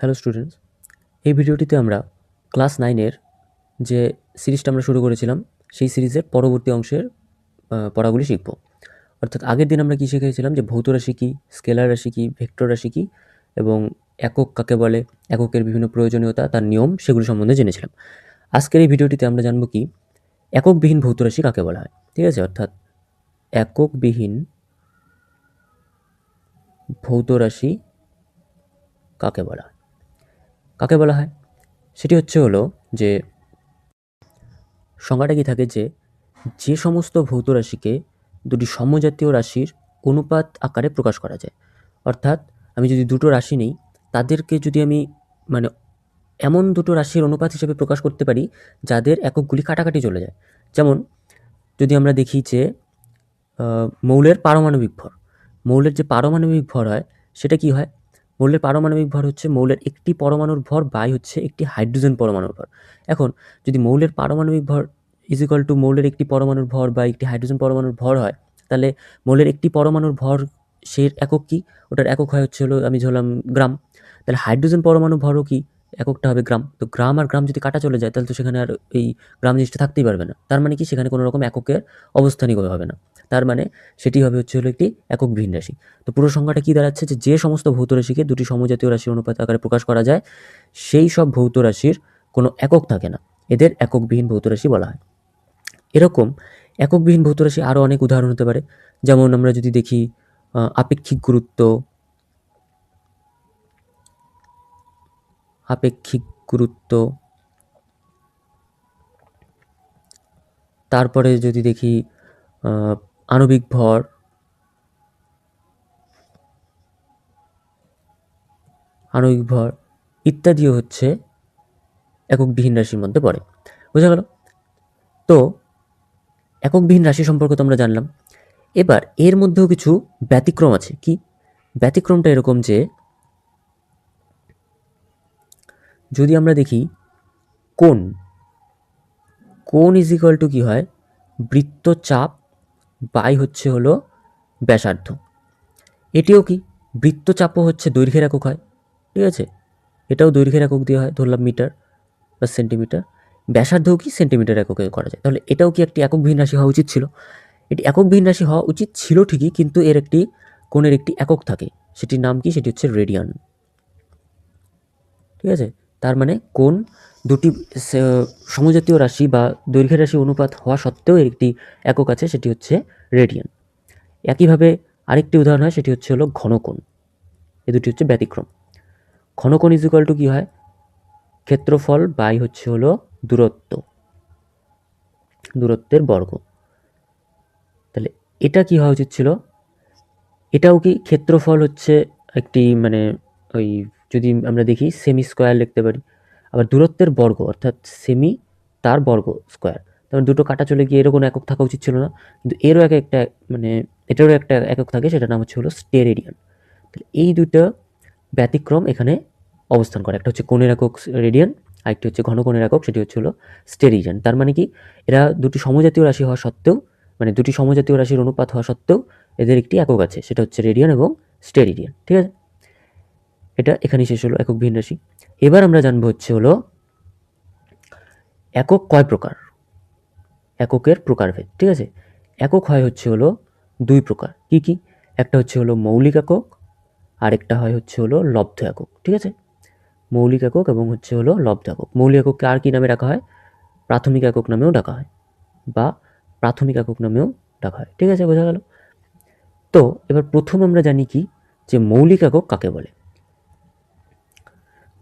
Hello students এই ভিডিওটিতে আমরা ক্লাস নাইনের যে সিরিজটা আমরা শুরু করেছিলাম, সেই সিরিজের পরবর্তী অংশের পড়াগুলি শিখব। অর্থাৎ আগের দিন আমরা কী শিখেছিলাম? যে ভৌত রাশি কী, স্কেলার রাশি কী, ভেক্টর রাশি কী এবং একক কাকে বলে, এককের বিভিন্ন প্রয়োজনীয়তা, তার নিয়ম সেগুলি সম্বন্ধে জেনেছিলাম। আজকের এই ভিডিওটিতে আমরা জানব কি, এককবিহীন ভৌত রাশি কাকে বলা হয়? ঠিক আছে? অর্থাৎ এককবিহীন ভৌত রাশি কাকে বলা হয়? কাকে বলা হয়? সেটি হচ্ছে হলো যে সংজ্ঞাটা কি থাকে যে যে সমস্ত ভৌত রাশিকে দুটি সমজাতীয় রাশির অনুপাত আকারে প্রকাশ করা যায়। অর্থাৎ আমি যদি দুটো রাশি নেই, তাদেরকে যদি আমি মানে এমন দুটো রাশির অনুপাত হিসেবে প্রকাশ করতে পারি, যাদের এককগুলি কাটাকাটি চলে যায়। যেমন যদি আমরা দেখি যে মৌলের পারমাণবিক ভর। মৌলের যে পারমাণবিক ভর হয়, সেটা কি হয়? মৌলের পারমাণবিক ভর হচ্ছে মৌলের একটি পরমাণুর ভর বাই হচ্ছে একটি হাইড্রোজেন পরমাণুর ভর। এখন যদি মৌলের পারমাণবিক ভর ইজ ইকাল টু মৌলের একটি পরমাণুর ভর বা একটি হাইড্রোজেন পরমাণুর ভর হয়, তাহলে মৌলের একটি পরমাণুর ভর সে একক কি? ওটার একক হয় হচ্ছে হলো আমি ধরলাম গ্রাম। তাহলে হাইড্রোজেন পরমাণু ভরও কি? এককটা হবে গ্রাম। তো গ্রাম আর গ্রাম যদি কাটা চলে যায়, তাহলে তো সেখানে আর এই গ্রাম জিনিসটা থাকতেই পারবে না। তার মানে কি? সেখানে কোনো রকম এককের অবস্থানই হবে না। তার মানে সেটি হবে হচ্ছে হলো একটি একক ভিন্ন রাশি। তো পুরো সংখ্যাটা কি দাঁড়াচ্ছে যে যে সমস্ত ভৌত রাশিকে দুটি সমজাতীয় রাশির অনুপাত আকারে প্রকাশ করা যায়, সেই সব ভৌত রাশির কোনো একক থাকে না। এদের এককবিহীন ভৌত রাশি বলা হয়। এরকম এককবিহীন ভৌত রাশি আরও অনেক উদাহরণ হতে পারে। যেমন আমরা যদি দেখি আপেক্ষিক গুরুত্ব আপেক্ষিক গুরুত্ব, তারপরে যদি দেখি আণবিক ভর আণবিক ভর ইত্যাদিও হচ্ছে এককবিহীন রাশির মধ্যে পড়ে। বোঝা গেল? তো এককবিহীন রাশি সম্পর্কে তো আমরা জানলাম। এবার এর মধ্যেও কিছু ব্যতিক্রম আছে। কি? ব্যতিক্রমটা এরকম যে যদি আমরা দেখি কোন কোন ইজ টু কী হয়? বৃত্তচাপ বাই হচ্ছে হলো ব্যাসার্ধ। এটিও কি বৃত্তচাপও হচ্ছে দৈর্ঘ্যের একক হয়? ঠিক আছে? এটাও দৈর্ঘ্যের একক দিয়ে হয়, ধরলাম মিটার বা সেন্টিমিটার। ব্যাসার্ধও কি সেন্টিমিটার এককে করা যায়? তাহলে এটাও কি একটি এককবিহীন রাশি হওয়া উচিত ছিল? এটি এককবিহীন রাশি হওয়া উচিত ছিল ঠিকই, কিন্তু এর একটি কোণের একটি একক থাকে। সেটির নাম কি? সেটি হচ্ছে রেডিয়ান। ঠিক আছে? তার মানে কোন দুটি সমজাতীয় রাশি বা দৈর্ঘ্যের রাশি অনুপাত হওয়া সত্ত্বেও এর একটি একক আছে, সেটি হচ্ছে রেডিয়ান। একইভাবে আরেকটি উদাহরণ হয়, সেটি হচ্ছে হলো ঘনকোণ। এ দুটি হচ্ছে ব্যতিক্রম। ঘনকোণ ইজ ইকুয়াল টু কী হয়? ক্ষেত্রফল বাই হচ্ছে হলো দূরত্ব। দূরত্বের বর্গ। তাহলে এটা কি হওয়া উচিত ছিল? এটাও কি ক্ষেত্রফল হচ্ছে একটি মানে ওই যদি আমরা দেখি সেমি স্কোয়ার লিখতে পারি। আবার দূরত্বের বর্গ, অর্থাৎ সেমি তার বর্গ স্কোয়ার তারপর দুটো কাটা চলে গিয়ে এরকম একক থাকা উচিত ছিল না। কিন্তু এরও এক একটা মানে এটারও একটা একক থাকে, সেটার নাম হচ্ছে হলো স্টেরেডিয়ান তাহলে এই দুটো ব্যতিক্রম এখানে অবস্থান করে। একটা হচ্ছে কোণের একক রেডিয়ান আরেকটি হচ্ছে ঘন কোণের একক, সেটি হচ্ছে হলো স্টেরিডিয়ান তার মানে কি? এরা দুটি সমজাতীয় রাশি হওয়া সত্ত্বেও মানে দুটি সমজাতীয় রাশির অনুপাত হওয়া সত্ত্বেও, এদের একটি একক আছে, সেটা হচ্ছে রেডিয়ান এবং স্টেরিডিয়ান ঠিক আছে? এটা এখানেই শেষ হলো, একক ভিন্ন রাশি। এবার আমরা জানব হচ্ছে হলো একক কয় প্রকার? এককের প্রকারভেদ, ঠিক আছে? একক হয় হচ্ছে হলো দুই প্রকার। কি কি? একটা হচ্ছে হলো মৌলিক একক, আরেকটা হয় হচ্ছে হলো লব্ধ একক, ঠিক আছে? মৌলিক একক এবং হচ্ছে হলো লব্ধ একক। মৌলিক একককে আর কি নামে ডাকা হয়? প্রাথমিক একক নামেও ডাকা হয় বা প্রাথমিক একক নামেও ডাকা হয়, ঠিক আছে? বোঝা গেল? তো এবার প্রথম আমরা জানি কি? যে মৌলিক একক কাকে বলে?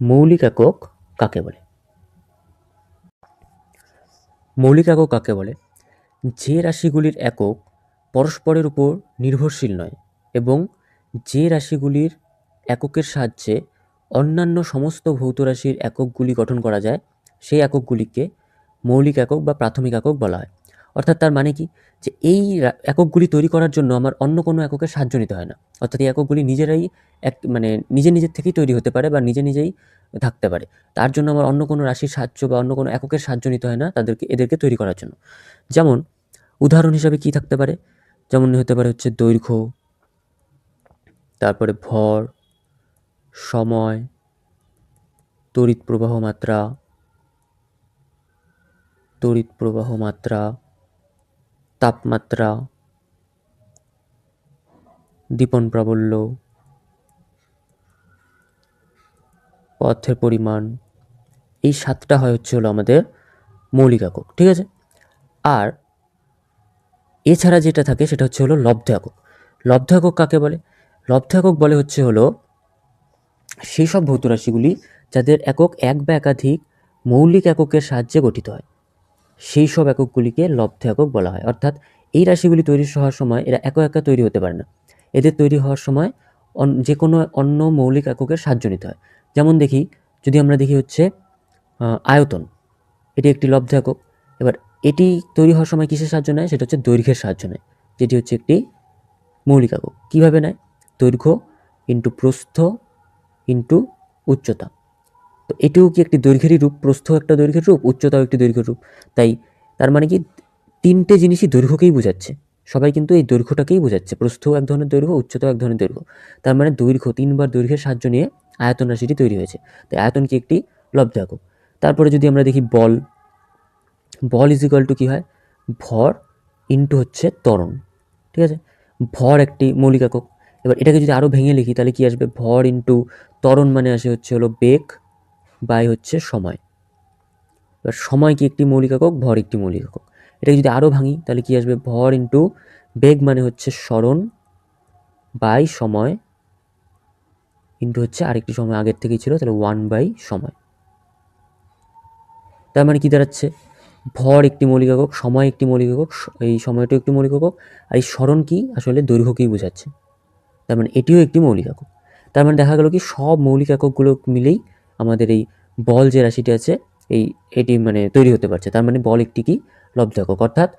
মৌলিক একক কাকে বলে? মৌলিক একক কাকে বলে? যে রাশিগুলির একক পরস্পরের উপর নির্ভরশীল নয় এবং যে রাশিগুলির এককের সাহায্যে অন্যান্য সমস্ত ভৌত রাশির এককগুলি গঠন করা যায়, সেই এককগুলিকে মৌলিক একক বা প্রাথমিক একক বলা হয়। অর্থাৎ তার মানে কি? যে এই এককগুলি তৈরি করার জন্য আমার অন্য কোনো এককের সাহায্য নিতে হয় না। অর্থাৎ এই এককগুলি নিজেরাই এক মানে নিজে নিজের থেকেই তৈরি হতে পারে বা নিজে নিজেই থাকতে পারে। তার জন্য আমার অন্য কোনো রাশির সাহায্য বা অন্য কোনো এককের সাহায্য নিতে হয় না তাদেরকে, এদেরকে তৈরি করার জন্য। যেমন উদাহরণ হিসাবে কি থাকতে পারে? যেমন হতে পারে হচ্ছে দৈর্ঘ্য, তারপরে ভর, সময়, তড়িৎ প্রবাহ মাত্রা, তড়িৎ প্রবাহ মাত্রা তাপমাত্রা দীপন প্রাবল্য, পথের পরিমাণ, এই সাতটা হয় হচ্ছে হলো আমাদের মৌলিক একক ঠিক আছে? আর এছাড়া যেটা থাকে সেটা হচ্ছে হলো লব্ধ একক। লব্ধ একক কাকে বলে? লব্ধ একক বলে হচ্ছে হলো সেই সব ভৌত রাশিগুলি যাদের একক এক বা একাধিক মৌলিক এককের সাহায্যে গঠিত হয়। সেই সব এককগুলিকে লব্ধ একক বলা হয়। অর্থাৎ এই রাশিগুলি তৈরি হওয়ার সময় এরা একা একা তৈরি হতে পারে না। এদের তৈরি হওয়ার সময় যে কোনো অন্য মৌলিক এককের সাহায্য নিতে হয়। যেমন দেখি, যদি আমরা দেখি হচ্ছে আয়তন, এটি একটি লব্ধ একক। এবার এটি তৈরি হওয়ার সময় কিসের সাহায্য নেয়? সেটা হচ্ছে দৈর্ঘ্যের সাহায্য নেয়, যেটি হচ্ছে একটি মৌলিক একক। কীভাবে নেয়? দৈর্ঘ্য ইন্টু প্রস্থ ইন্টু উচ্চতা। তো এটিও কি একটি দৈর্ঘ্যেরই রূপ? প্রস্থ একটা দৈর্ঘ্যের রূপ, উচ্চতাও একটি দৈর্ঘ্যের রূপ। তাই তার মানে কি তিনটে জিনিসই দৈর্ঘ্যকেই বোঝাচ্ছে। সবাই কিন্তু এই দৈর্ঘ্যটাকেই বোঝাচ্ছে। প্রস্থও এক ধরনের দৈর্ঘ্য, উচ্চতাও এক ধরনের দৈর্ঘ্য। তার মানে দৈর্ঘ্য, তিনবার দৈর্ঘ্যের সাহায্য নিয়ে আয়তন রাশিটি তৈরি হয়েছে। তাই আয়তন কি একটি লব্ধ একক তারপরে যদি আমরা দেখি বল বল ইজ ইকুয়াল টু কী হয়? ভর ইন্টু হচ্ছে ত্বরণ। ঠিক আছে? ভর একটি মৌলিক একক। এবার এটাকে যদি আরও ভেঙে লিখি, তাহলে কি আসবে? ভর ইন্টু ত্বরণ মানে আসে হচ্ছে হলো বেগ বাই হচ্ছে সময়। এবার সময় কি একটি মৌলিক একক? ভর একটি মৌলিক একক। এটাকে যদি আরও ভাঙি, তাহলে কি আসবে? ভর ইন্টু বেগ মানে হচ্ছে স্মরণ বাই সময় ইন্টু হচ্ছে আরেকটি সময় আগের থেকেই ছিল, তাহলে ওয়ান বাই সময়। তার মানে কি দাঁড়াচ্ছে? ভর একটি মৌলিক একক, সময় একটি মৌলিক একক এই সময়টা একটি মৌলিক একক, আর এই স্মরণ কি? আসলে দৈর্ঘ্যকেই বোঝাচ্ছে? তার মানে এটিও একটি মৌলিক একক। তার মানে দেখা গেল কি সব মৌলিক এককগুলো মিলেই আমাদের এই বল যে রাশিটি আছে, এই এটি মানে তৈরি হতে পারছে। তার মানে বল একটি কি? লব্ধ একক অর্থাৎ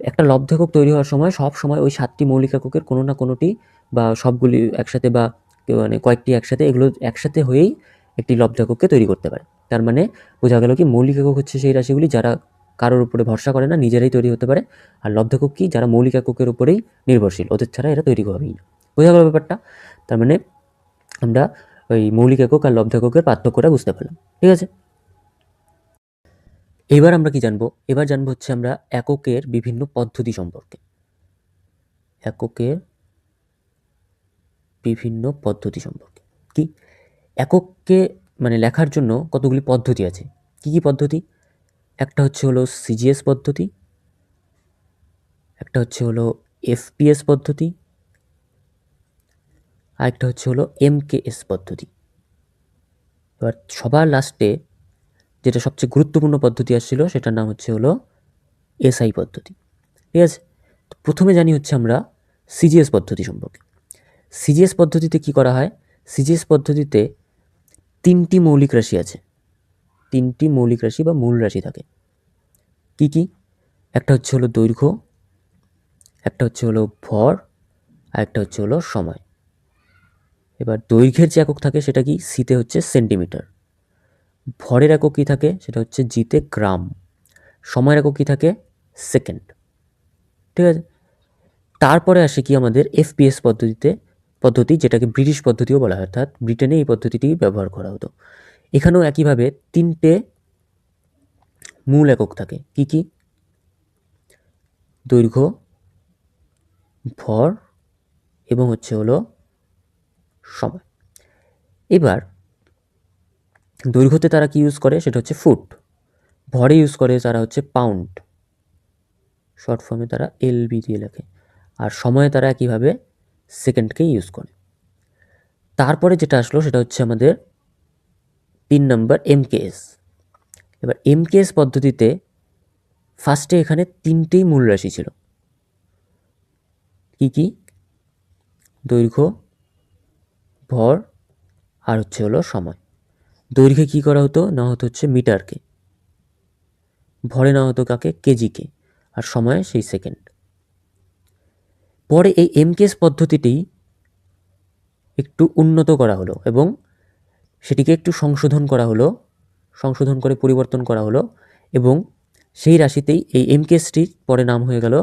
একটা লব্ধ একক তৈরি হওয়ার সময় সব সময় ওই সাতটি মৌলিক এককের কোনো না কোনোটি বা সবগুলি একসাথে বা মানে কয়েকটি একসাথে এগুলো একসাথে হয়েই একটি লব্ধ একককে তৈরি করতে পারে। তার মানে বোঝা গেল কি, মৌলিক একক হচ্ছে সেই রাশিগুলি যারা কারোর উপরে ভরসা করে না, নিজেরাই তৈরি হতে পারে। আর লব্ধ একক কি? যারা মৌলিক এককের উপরেই নির্ভরশীল। ওদের ছাড়া এরা তৈরি হবেই না। বোঝা গেল ব্যাপারটা? তার মানে আমরা ওই মৌলিক একক আর লব্ধ এককের পার্থক্যটা বুঝতে পারলাম। ঠিক আছে? এবার আমরা কি জানব? এবার জানব হচ্ছে আমরা এককের বিভিন্ন পদ্ধতি সম্পর্কে। এককের বিভিন্ন পদ্ধতি সম্পর্কে। কি? একককে মানে লেখার জন্য কতগুলি পদ্ধতি আছে? কি কি পদ্ধতি? একটা হচ্ছে হলো সিজিএস পদ্ধতি, একটা হচ্ছে হলো এফপিএস পদ্ধতি আরেকটা হচ্ছে হলো এমকেএস পদ্ধতি। এবার সবার লাস্টে যেটা সবচেয়ে গুরুত্বপূর্ণ পদ্ধতি আসছিল, সেটার নাম হচ্ছে হলো এসআই পদ্ধতি। ঠিক আছে? প্রথমে জানি হচ্ছে আমরা সিজিএস পদ্ধতি সম্পর্কে। সিজিএস পদ্ধতিতে কি করা হয়? সিজিএস পদ্ধতিতে তিনটি মৌলিক রাশি আছে। তিনটি মৌলিক রাশি বা মূল রাশি থাকে। কি কি? একটা হচ্ছে হলো দৈর্ঘ্য, একটা হচ্ছে হলো ভর আর একটা হচ্ছে হলো সময়। এবার দৈর্ঘ্যের যে একক থাকে সেটা কি? সিতে হচ্ছে সেন্টিমিটার। ভরের একক কী থাকে? সেটা হচ্ছে জিতে গ্রাম। সময়ের একক কী থাকে? সেকেন্ড। ঠিক আছে? তারপরে আসে কি আমাদের? এফপিএস পদ্ধতিতে, পদ্ধতি যেটাকে ব্রিটিশ পদ্ধতিও বলা হয়, অর্থাৎ ব্রিটেনে এই পদ্ধতিটি ব্যবহার করা হতো। এখানেও একইভাবে তিনটে মূল একক থাকে। কি কি? দৈর্ঘ্য, ভর, এবং হচ্ছে হলো সময়। এবার দৈর্ঘ্যতে তারা কি ইউজ করে? সেটা হচ্ছে ফুট ভরে ইউজ করে তারা হচ্ছে পাউন্ড শর্ট ফর্মে তারা এলবি দিয়ে লেখে। আর সময়ে তারা একইভাবে সেকেন্ডকে ইউজ করে। তারপরে যেটা আসলো সেটা হচ্ছে আমাদের তিন নম্বর এমকেএস এবার এমকেএস পদ্ধতিতে ফার্স্টে এখানে তিনটেই মূল রাশি ছিল। কি কি? দৈর্ঘ্য ভর আর হচ্ছে হলো সময়। দৈর্ঘ্যে কী করা হতো? না হতো হচ্ছে মিটারকে। ভরে নেওয়া হতো কাকে? কেজিকে। আর সময়ে সেই সেকেন্ড। পরে এই এমকেএস পদ্ধতিটি একটু উন্নত করা হলো এবং সেটিকে একটু সংশোধন করা হলো, সংশোধন করে পরিবর্তন করা হলো এবং সেই রাশিতেই এই এমকেএসটির পরে নাম হয়ে গেল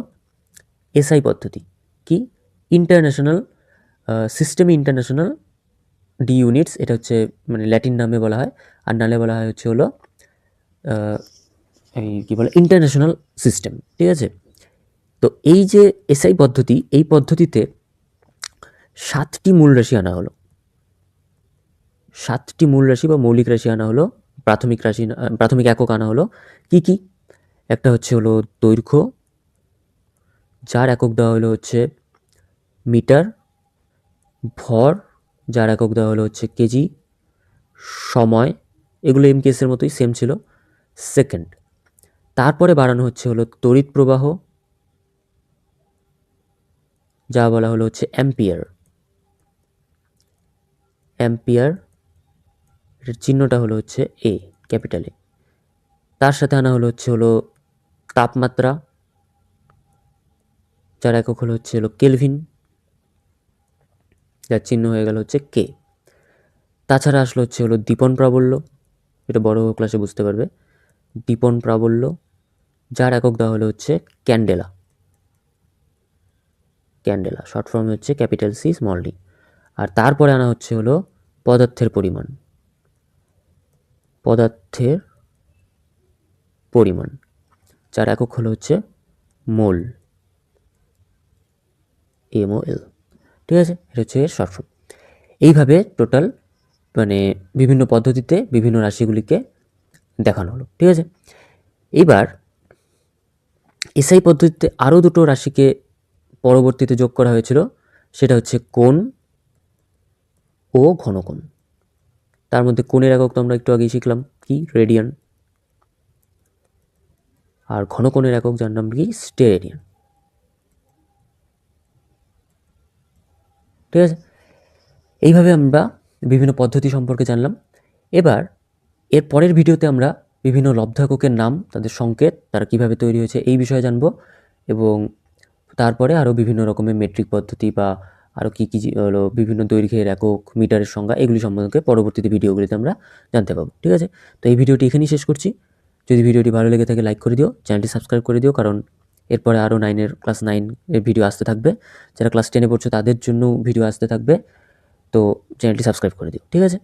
এসআই পদ্ধতি। কি? International system international d units এটা হচ্ছে মানে ল্যাটিন নামে বলা হয়। আর নালে বলা হয় হচ্ছে হলো এই কী বলে ইন্টারন্যাশনাল সিস্টেম ঠিক আছে? তো এই যে এসআই পদ্ধতি, এই পদ্ধতিতে সাতটি মূল রাশি আনা হলো। সাতটি মূল রাশি বা মৌলিক রাশি আনা হলো, প্রাথমিক রাশি, প্রাথমিক একক আনা হলো। কি কি? একটা হচ্ছে হলো দৈর্ঘ্য, যার একক দেওয়া হলো হচ্ছে মিটার, ভর যার একক দেওয়া হলো হচ্ছে কেজি, সময়, এগুলো এমকেএসের মতোই সেম ছিল সেকেন্ড তারপরে বাড়ানো হচ্ছে হলো তড়িৎ প্রবাহ, যা বলা হলো হচ্ছে অ্যাম্পিয়ার অ্যাম্পিয়ার এটার চিহ্নটা হলো হচ্ছে এ ক্যাপিটালে তার সাথে আনা হলো হচ্ছে হলো তাপমাত্রা, যার একক হলো হচ্ছে হলো কেলভিন যার চিহ্ন হয়ে গেল হচ্ছে কে। তাছাড়া আসলো হচ্ছে হলো দীপন প্রাবল্য। এটা বড় ক্লাসে বুঝতে পারবে। দীপন প্রাবল্য, যার একক দেওয়া হলো হচ্ছে ক্যান্ডেলা। ক্যান্ডেলা শর্ট ফর্মে হচ্ছে ক্যাপিটাল সি স্মল ডি আর তারপরে আনা হচ্ছে হলো পদার্থের পরিমাণ। পদার্থের পরিমাণ, যার একক হলো হচ্ছে মোল। এম ও এল ঠিক আছে? এটা হচ্ছে শর্ট ফর্ম এইভাবে টোটাল মানে বিভিন্ন পদ্ধতিতে বিভিন্ন রাশিগুলিকে দেখানো হলো, ঠিক আছে? এবার এসআই পদ্ধতিতে আরও দুটো রাশিকে পরবর্তীতে যোগ করা হয়েছিল, সেটা হচ্ছে কোণ ও ঘনকোণ। তার মধ্যে কোণের একক তো আমরা একটু আগেই শিখলাম, কি? রেডিয়ান। আর ঘনকোণের একক যার নাম কি? স্টেরেডিয়ান। ঠিক আছে? এইভাবে আমরা বিভিন্ন পদ্ধতি সম্পর্কে জানলাম। এবার, এর পরের ভিডিওতে আমরা বিভিন্ন লব্ধাককের নাম, তাদের সংকেত, তারা কীভাবে তৈরি হয়েছে এই বিষয়ে জানব এবং তারপরে আরও বিভিন্ন রকমের মেট্রিক পদ্ধতি বা আরও কী কী হলো, বিভিন্ন দৈর্ঘ্যের একক, মিটারের সংখ্যা, এগুলি সম্পর্কে পরবর্তীতে ভিডিওগুলিতে আমরা জানতে পাবো, ঠিক আছে? তো এই ভিডিওটি এখানেই শেষ করছি। যদি ভিডিওটি ভালো লেগে থাকে লাইক করে দিও, চ্যানেলটি সাবস্ক্রাইব করে দিও, কারণ এরপরে আরও নাইনের ক্লাস নাইন এর ভিডিও আসতে থাকবে। যারা ক্লাস টেনে পড়ছো তাদের জন্য ভিডিও আসতে থাকবে। তো চ্যানেলটি সাবস্ক্রাইব করে দিও, ঠিক আছে?